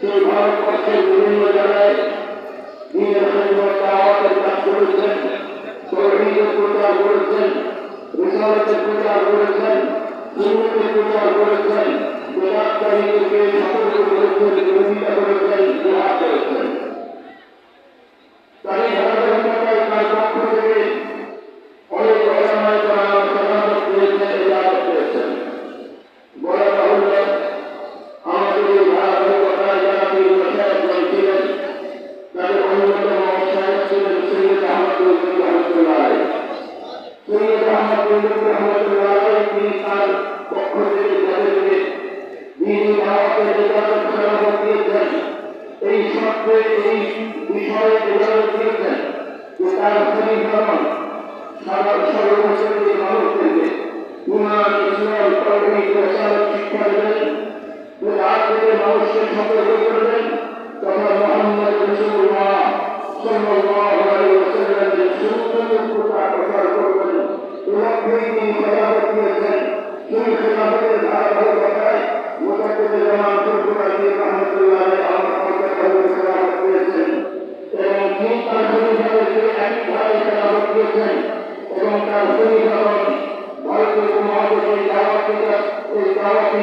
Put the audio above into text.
সেই ভারতবর্ষের বিভিন্ন জায়গায় দাওয়াতের কাজ করেছেন। করেছেন রিসালাতের প্রচার করেছেন সুন্নতের প্রচার করেছেন বেদাতকারীদেরকে সতর্ক করেছেন বিরোধিতা করেছেন তিনি ভারতের যোগাযোগ সহযোগ দিয়েছেন এই সত্ত্বে এই বিষয়ে যোগাযোগ দিয়েছেন যে তার সমীকরণ সাধারণ সর্বশ্রেণী মানুষদেরকে উন্নয়ন ইসলাম কর্মী প্রচারক শিক্ষা দেবেন যে রাত থেকে মানুষকে সতর্ক করেছেন এবং তার পরিচালন ভারতের মহাদেশের দাওয়াতিরা এই দাওয়াতি